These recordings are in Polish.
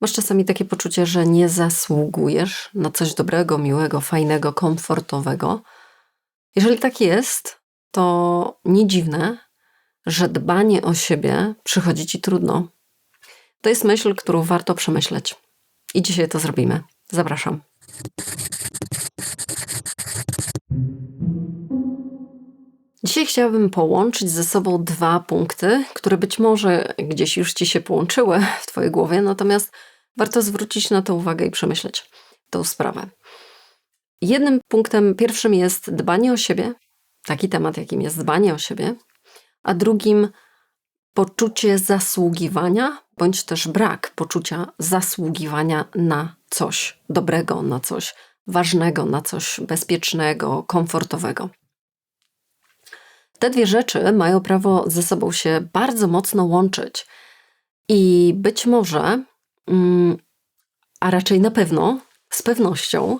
Masz czasami takie poczucie, że nie zasługujesz na coś dobrego, miłego, fajnego, komfortowego. Jeżeli tak jest, to nie dziwne, że dbanie o siebie przychodzi ci trudno. To jest myśl, którą warto przemyśleć. I dzisiaj to zrobimy. Zapraszam. Dzisiaj chciałabym połączyć ze sobą dwa punkty, które być może gdzieś już ci się połączyły w Twojej głowie, natomiast warto zwrócić na to uwagę i przemyśleć tą sprawę. Jednym punktem pierwszym jest dbanie o siebie, taki temat, jakim jest dbanie o siebie, a drugim poczucie zasługiwania, bądź też brak poczucia zasługiwania na coś dobrego, na coś ważnego, na coś bezpiecznego, komfortowego. Te dwie rzeczy mają prawo ze sobą się bardzo mocno łączyć. I być może, mm, a raczej na pewno, z pewnością,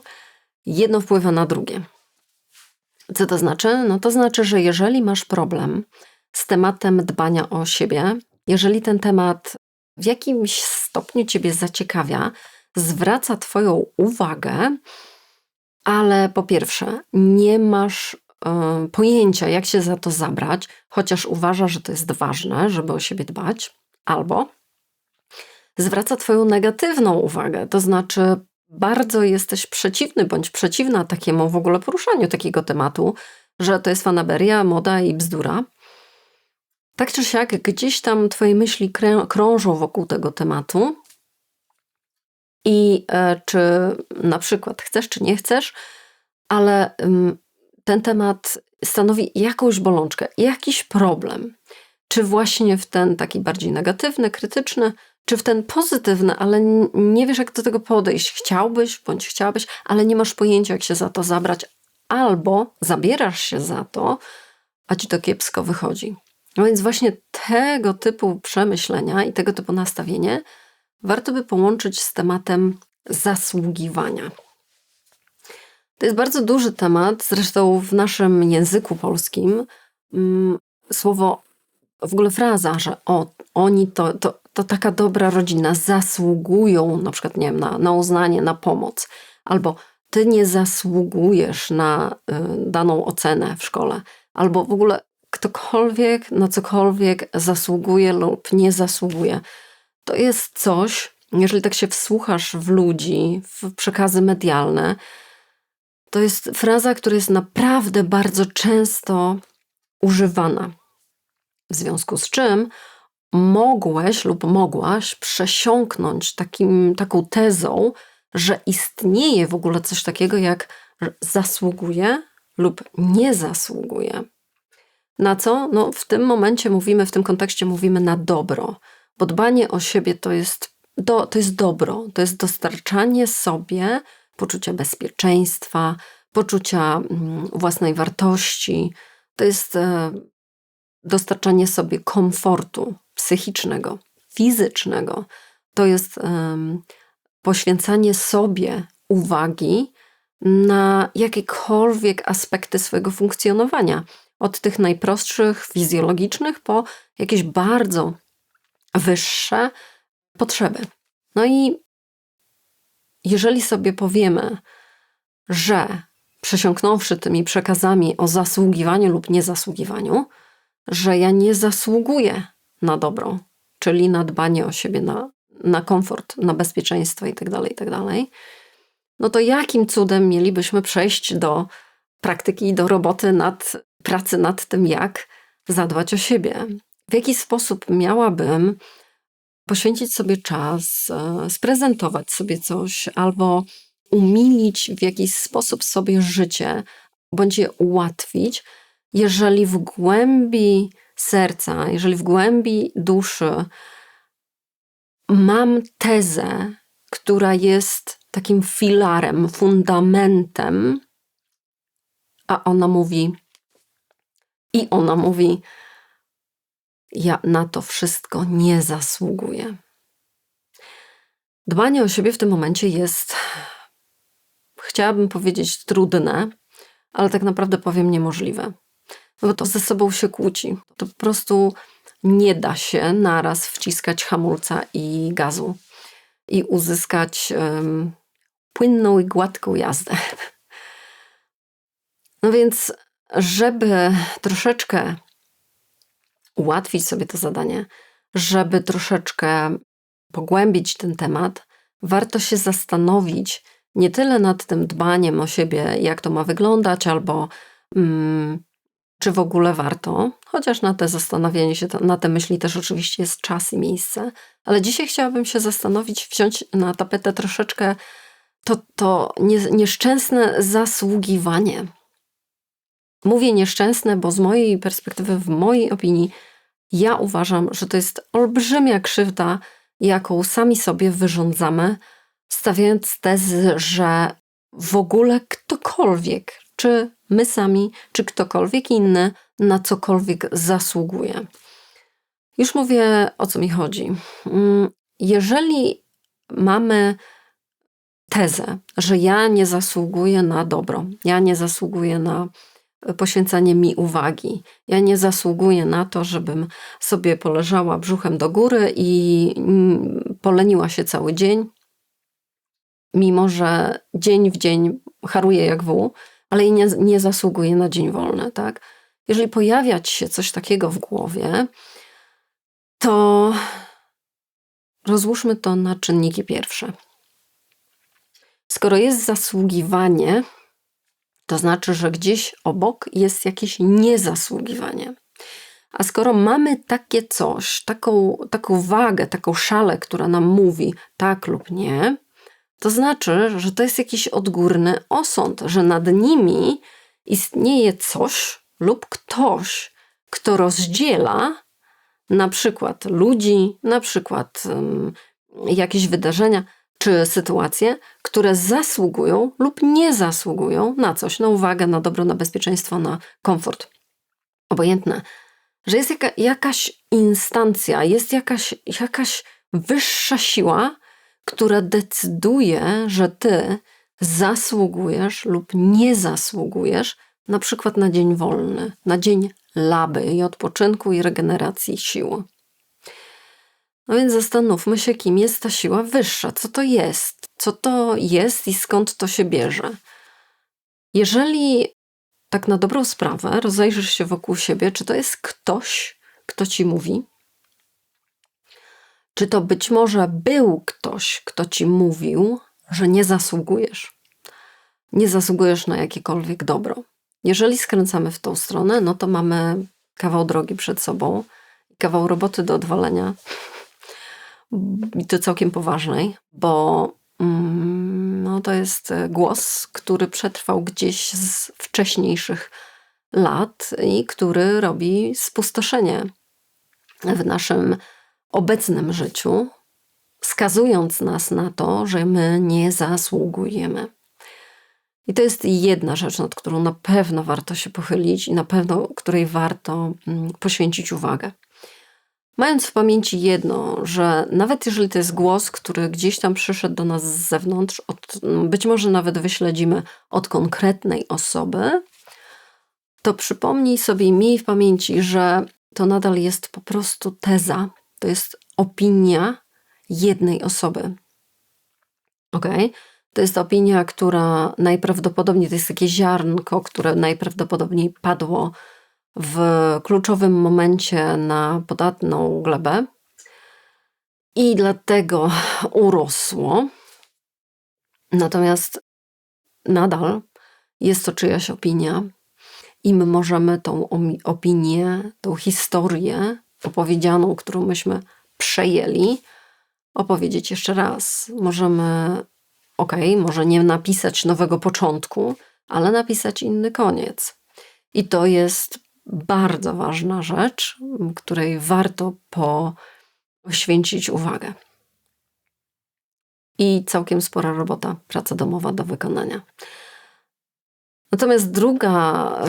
jedno wpływa na drugie. Co to znaczy? No to znaczy, że jeżeli masz problem z tematem dbania o siebie, jeżeli ten temat w jakimś stopniu Ciebie zaciekawia, zwraca Twoją uwagę, ale po pierwsze, nie masz pojęcia, jak się za to zabrać, chociaż uważa, że to jest ważne, żeby o siebie dbać, albo zwraca Twoją negatywną uwagę, to znaczy bardzo jesteś przeciwny bądź przeciwna takiemu w ogóle poruszaniu takiego tematu, że to jest fanaberia, moda i bzdura. Tak czy siak, gdzieś tam Twoje myśli krążą wokół tego tematu. I e, czy na przykład chcesz, czy nie chcesz, ale ten temat stanowi jakąś bolączkę, jakiś problem. Czy właśnie w ten taki bardziej negatywny, krytyczny, czy w ten pozytywny, ale nie wiesz, jak do tego podejść. Chciałbyś bądź chciałabyś, ale nie masz pojęcia, jak się za to zabrać, albo zabierasz się za to, a ci to kiepsko wychodzi. No więc właśnie tego typu przemyślenia i tego typu nastawienie warto by połączyć z tematem zasługiwania. To jest bardzo duży temat, zresztą w naszym języku polskim mm, słowo, w ogóle fraza, że o, oni to, to, to taka dobra rodzina, zasługują na przykład, nie wiem, na, na uznanie, na pomoc, albo ty nie zasługujesz na y, daną ocenę w szkole, albo w ogóle ktokolwiek na cokolwiek zasługuje lub nie zasługuje. To jest coś, jeżeli tak się wsłuchasz w ludzi, w przekazy medialne, to jest fraza, która jest naprawdę bardzo często używana. W związku z czym mogłeś lub mogłaś przesiąknąć takim, taką tezą, że istnieje w ogóle coś takiego jak zasługuje lub nie zasługuje. Na co? No, w tym momencie mówimy, w tym kontekście mówimy na dobro, bo dbanie o siebie to jest, do, to jest dobro, to jest dostarczanie sobie poczucia bezpieczeństwa, poczucia mm, własnej wartości. To jest e, dostarczanie sobie komfortu psychicznego, fizycznego. To jest poświęcanie sobie uwagi na jakiekolwiek aspekty swojego funkcjonowania. Od tych najprostszych, fizjologicznych, po jakieś bardzo wyższe potrzeby. No i jeżeli sobie powiemy, że przesiąknąwszy tymi przekazami o zasługiwaniu lub niezasługiwaniu, że ja nie zasługuję na dobro, czyli na dbanie o siebie, na, na komfort, na bezpieczeństwo itd., tak itd., tak no to jakim cudem mielibyśmy przejść do praktyki, do roboty nad pracy nad tym, jak zadbać o siebie? W jaki sposób miałabym poświęcić sobie czas, e, sprezentować sobie coś albo umilić w jakiś sposób sobie życie, bądź je ułatwić, jeżeli w głębi serca, jeżeli w głębi duszy mam tezę, która jest takim filarem, fundamentem, a ona mówi, i ona mówi, ja na to wszystko nie zasługuję. Dbanie o siebie w tym momencie jest, chciałabym powiedzieć, trudne, ale tak naprawdę powiem niemożliwe. No bo to ze sobą się kłóci. To po prostu nie da się naraz wciskać hamulca i gazu. i uzyskać um, płynną i gładką jazdę. No więc, żeby troszeczkę ułatwić sobie to zadanie, żeby troszeczkę pogłębić ten temat, warto się zastanowić nie tyle nad tym dbaniem o siebie, jak to ma wyglądać, albo mm, czy w ogóle warto, chociaż na te zastanowienie się, na te myśli też oczywiście jest czas i miejsce, ale dzisiaj chciałabym się zastanowić, wziąć na tapetę troszeczkę to, to nie, nieszczęsne zasługiwanie. Mówię nieszczęsne, bo z mojej perspektywy, w mojej opinii, ja uważam, że to jest olbrzymia krzywda, jaką sami sobie wyrządzamy, stawiając tezy, że w ogóle ktokolwiek, czy my sami, czy ktokolwiek inny, na cokolwiek zasługuje. Już mówię, o co mi chodzi. Mm, jeżeli mamy tezę, że ja nie zasługuję na dobro, ja nie zasługuję na poświęcanie mi uwagi. Ja nie zasługuję na to, żebym sobie poleżała brzuchem do góry i mm, poleniła się cały dzień, mimo że dzień w dzień haruję jak wół, ale i nie, nie zasługuję na dzień wolny. Tak? Jeżeli pojawia ci się coś takiego w głowie, to rozłóżmy to na czynniki pierwsze. Skoro jest zasługiwanie, to znaczy, że gdzieś obok jest jakieś niezasługiwanie. A skoro mamy takie coś, taką, taką wagę, taką szalę, która nam mówi tak lub nie, to znaczy, że to jest jakiś odgórny osąd, że nad nimi istnieje coś lub ktoś, kto rozdziela na przykład ludzi, na przykład um, jakieś wydarzenia, czy sytuacje, które zasługują lub nie zasługują na coś, na uwagę, na dobro, na bezpieczeństwo, na komfort. Obojętne, że jest jaka, jakaś instancja, jest jakaś, jakaś wyższa siła, która decyduje, że ty zasługujesz lub nie zasługujesz na przykład na dzień wolny, na dzień laby i odpoczynku i regeneracji sił. No więc zastanówmy się, kim jest ta siła wyższa, co to jest, co to jest i skąd to się bierze. Jeżeli tak na dobrą sprawę rozejrzysz się wokół siebie, czy to jest ktoś, kto ci mówi? Czy to być może był ktoś, kto ci mówił, że nie zasługujesz? Nie zasługujesz na jakiekolwiek dobro. Jeżeli skręcamy w tą stronę, no to mamy kawał drogi przed sobą, kawał roboty do odwalenia i to całkiem poważnej, bo mm, no, to jest głos, który przetrwał gdzieś z wcześniejszych lat i który robi spustoszenie w naszym obecnym życiu, skazując nas na to, że my nie zasługujemy. I to jest jedna rzecz, nad którą na pewno warto się pochylić i na pewno której warto mm, poświęcić uwagę. Mając w pamięci jedno, że nawet jeżeli to jest głos, który gdzieś tam przyszedł do nas z zewnątrz, od, być może nawet wyśledzimy od konkretnej osoby, to przypomnij sobie i miej w pamięci, że to nadal jest po prostu teza, to jest opinia jednej osoby. Ok? To jest opinia, która najprawdopodobniej to jest takie ziarnko, które najprawdopodobniej padło w kluczowym momencie na podatną glebę i dlatego urosło. Natomiast nadal jest to czyjaś opinia i my możemy tą opinię, tą historię opowiedzianą, którą myśmy przejęli, opowiedzieć jeszcze raz. Możemy, ok, może nie napisać nowego początku, ale napisać inny koniec. I to jest bardzo ważna rzecz, której warto poświęcić uwagę. I całkiem spora robota, praca domowa do wykonania. Natomiast druga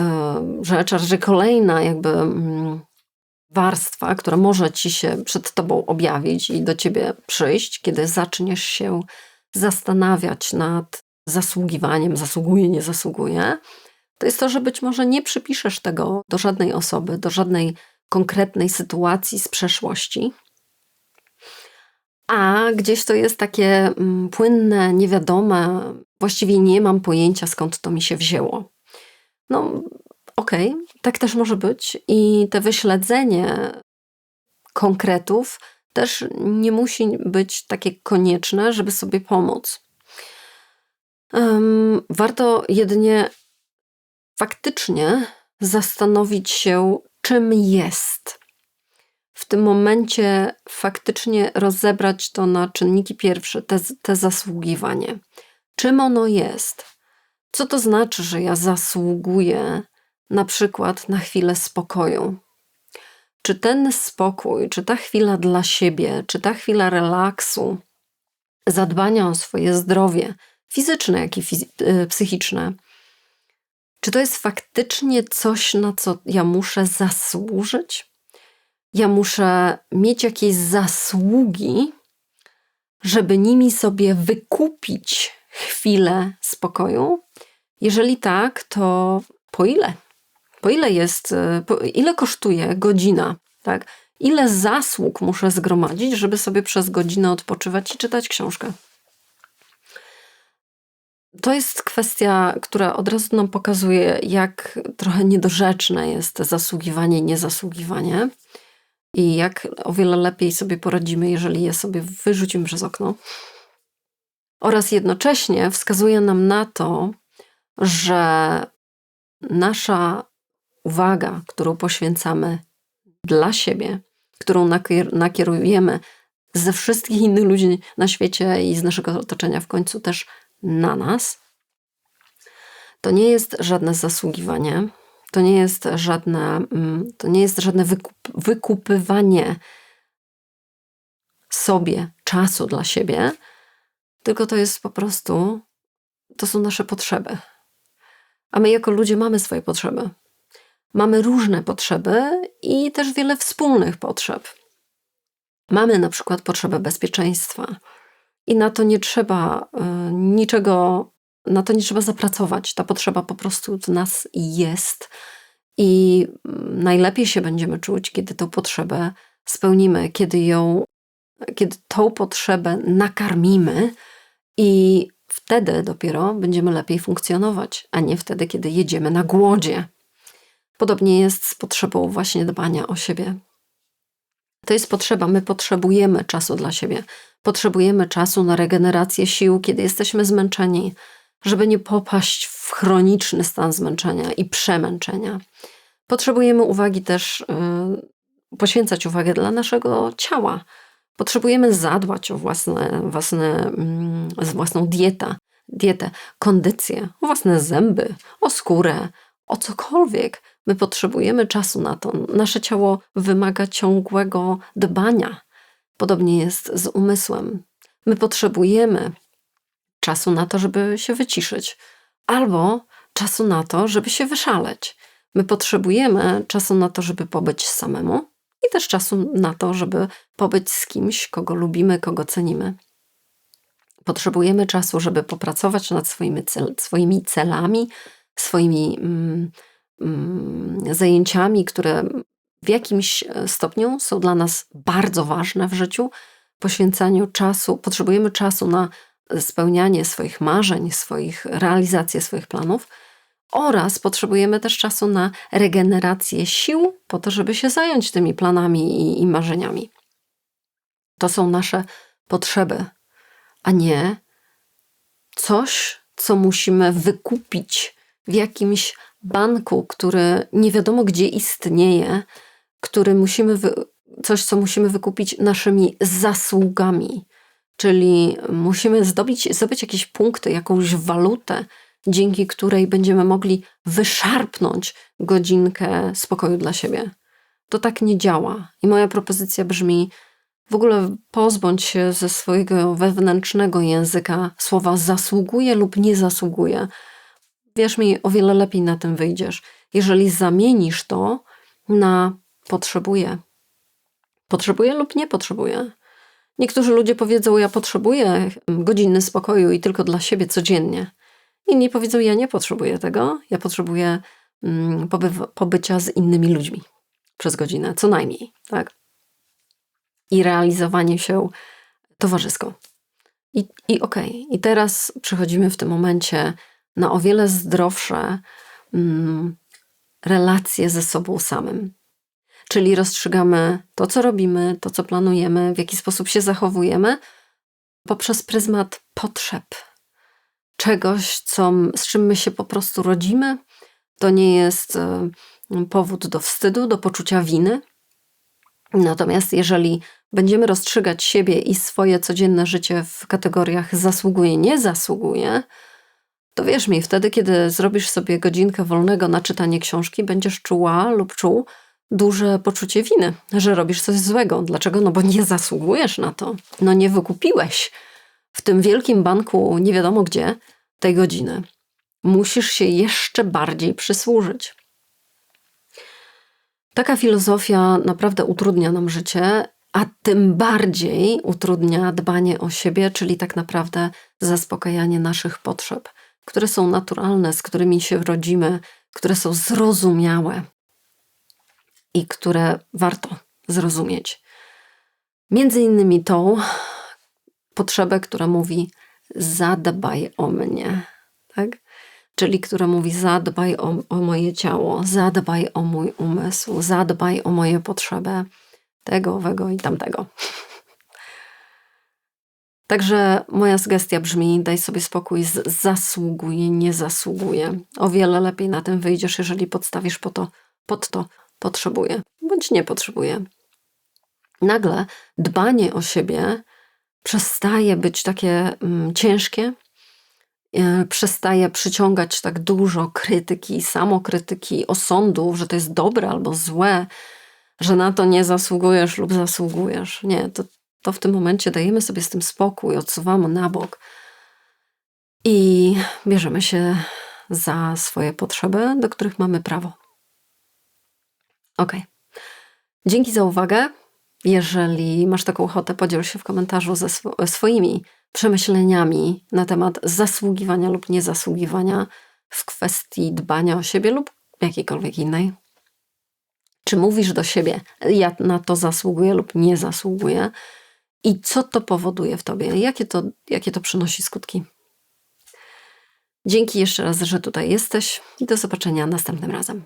e, rzecz, a raczej kolejna jakby mm, warstwa, która może ci się przed tobą objawić i do ciebie przyjść, kiedy zaczniesz się zastanawiać nad zasługiwaniem, zasługuje, nie zasługuje, to jest to, że być może nie przypiszesz tego do żadnej osoby, do żadnej konkretnej sytuacji z przeszłości, A gdzieś to jest takie mm, płynne, niewiadome, właściwie nie mam pojęcia skąd to mi się wzięło. No, okej, okay, tak też może być i te wyśledzenie konkretów też nie musi być takie konieczne, żeby sobie pomóc. Um, warto jedynie faktycznie zastanowić się, czym jest. W tym momencie faktycznie rozebrać to na czynniki pierwsze, te, te zasługiwanie. Czym ono jest? Co to znaczy, że ja zasługuję na przykład na chwilę spokoju? Czy ten spokój, czy ta chwila dla siebie, czy ta chwila relaksu, zadbania o swoje zdrowie fizyczne, jak i fizy- psychiczne, czy to jest faktycznie coś, na co ja muszę zasłużyć? Ja muszę mieć jakieś zasługi, żeby nimi sobie wykupić chwilę spokoju? Jeżeli tak, to po ile? Po ile jest, po ile kosztuje godzina, tak? Ile zasług muszę zgromadzić, żeby sobie przez godzinę odpoczywać i czytać książkę? To jest kwestia, która od razu nam pokazuje, jak trochę niedorzeczne jest zasługiwanie i niezasługiwanie i jak o wiele lepiej sobie poradzimy, jeżeli je sobie wyrzucimy przez okno. Oraz jednocześnie wskazuje nam na to, że nasza uwaga, którą poświęcamy dla siebie, którą nakierujemy ze wszystkich innych ludzi na świecie i z naszego otoczenia w końcu też na nas, to nie jest żadne zasługiwanie, to nie jest żadne, mm, to nie jest żadne wykup, wykupywanie sobie czasu dla siebie, tylko to jest po prostu, to są nasze potrzeby. A my jako ludzie mamy swoje potrzeby. Mamy różne potrzeby i też wiele wspólnych potrzeb. Mamy na przykład potrzebę bezpieczeństwa i na to nie trzeba y, niczego, na to nie trzeba zapracować. Ta potrzeba po prostu w nas jest i mm, najlepiej się będziemy czuć, kiedy tę potrzebę spełnimy, kiedy ją, kiedy tą potrzebę nakarmimy i wtedy dopiero będziemy lepiej funkcjonować, a nie wtedy, kiedy jedziemy na głodzie. Podobnie jest z potrzebą właśnie dbania o siebie. To jest potrzeba, my potrzebujemy czasu dla siebie. Potrzebujemy czasu na regenerację sił, kiedy jesteśmy zmęczeni, żeby nie popaść w chroniczny stan zmęczenia i przemęczenia. Potrzebujemy uwagi też, yy, poświęcać uwagę dla naszego ciała. Potrzebujemy zadbać o własne, własne, yy, własną dietę, dietę, kondycję, o własne zęby, o skórę, o cokolwiek. My potrzebujemy czasu na to. Nasze ciało wymaga ciągłego dbania. Podobnie jest z umysłem. My potrzebujemy czasu na to, żeby się wyciszyć, albo czasu na to, żeby się wyszaleć. My potrzebujemy czasu na to, żeby pobyć samemu i też czasu na to, żeby pobyć z kimś, kogo lubimy, kogo cenimy. Potrzebujemy czasu, żeby popracować nad swoimi, cel, swoimi celami, swoimi mm, zajęciami, które w jakimś e, stopniu są dla nas bardzo ważne w życiu, poświęcaniu czasu, potrzebujemy czasu na spełnianie swoich marzeń, swoich realizację swoich planów oraz potrzebujemy też czasu na regenerację sił po to, żeby się zająć tymi planami i, i marzeniami. To są nasze potrzeby, a nie coś, co musimy wykupić w jakimś banku, który nie wiadomo gdzie istnieje, który musimy, wy, coś, co musimy wykupić naszymi zasługami. Czyli musimy zdobyć, zdobyć jakieś punkty, jakąś walutę, dzięki której będziemy mogli wyszarpnąć godzinkę spokoju dla siebie. To tak nie działa. I moja propozycja brzmi: w ogóle pozbądź się ze swojego wewnętrznego języka słowa zasługuje lub nie zasługuje. Wierz mi, o wiele lepiej na tym wyjdziesz, jeżeli zamienisz to na potrzebuję. Potrzebuję lub nie potrzebuję. Niektórzy ludzie powiedzą: Ja potrzebuję godziny spokoju i tylko dla siebie codziennie. Inni powiedzą: Ja nie potrzebuję tego, ja potrzebuję mm, poby- pobycia z innymi ludźmi przez godzinę, co najmniej. Tak? I realizowanie się towarzysko. I, i okej, okay. i teraz przechodzimy w tym momencie na o wiele zdrowsze mm, relacje ze sobą samym. Czyli rozstrzygamy to, co robimy, to, co planujemy, w jaki sposób się zachowujemy, poprzez pryzmat potrzeb. Czegoś, co, z czym my się po prostu rodzimy. To nie jest y, powód do wstydu, do poczucia winy. Natomiast jeżeli będziemy rozstrzygać siebie i swoje codzienne życie w kategoriach zasługuje, nie zasługuje, to wierz mi, wtedy, kiedy zrobisz sobie godzinkę wolnego na czytanie książki, będziesz czuła lub czuł duże poczucie winy, że robisz coś złego. Dlaczego? No bo nie zasługujesz na to. No nie wykupiłeś w tym wielkim banku, nie wiadomo gdzie, tej godziny. Musisz się jeszcze bardziej przysłużyć. Taka filozofia naprawdę utrudnia nam życie, a tym bardziej utrudnia dbanie o siebie, czyli tak naprawdę zaspokajanie naszych potrzeb, które są naturalne, z którymi się rodzimy, które są zrozumiałe i które warto zrozumieć. Między innymi tą potrzebę, która mówi: zadbaj o mnie, tak? Czyli która mówi: zadbaj o, o moje ciało, zadbaj o mój umysł, zadbaj o moje potrzeby tego, owego i tamtego. Także moja sugestia brzmi: daj sobie spokój zasługuje, nie zasługuje. O wiele lepiej na tym wyjdziesz, jeżeli podstawisz po to, pod to potrzebuje bądź nie potrzebuje. Nagle dbanie o siebie przestaje być takie mm, ciężkie, e, przestaje przyciągać tak dużo krytyki, samokrytyki, osądów, że to jest dobre albo złe, że na to nie zasługujesz lub zasługujesz. Nie, to, to w tym momencie dajemy sobie z tym spokój, odsuwamy na bok i bierzemy się za swoje potrzeby, do których mamy prawo. Ok. Dzięki za uwagę. Jeżeli masz taką ochotę, podziel się w komentarzu ze sw swoimi przemyśleniami na temat zasługiwania lub niezasługiwania w kwestii dbania o siebie lub jakiejkolwiek innej. Czy mówisz do siebie, ja na to zasługuję lub nie zasługuję? i co to powoduje w tobie, jakie to, jakie to przynosi skutki. Dzięki jeszcze raz, że tutaj jesteś i do zobaczenia następnym razem.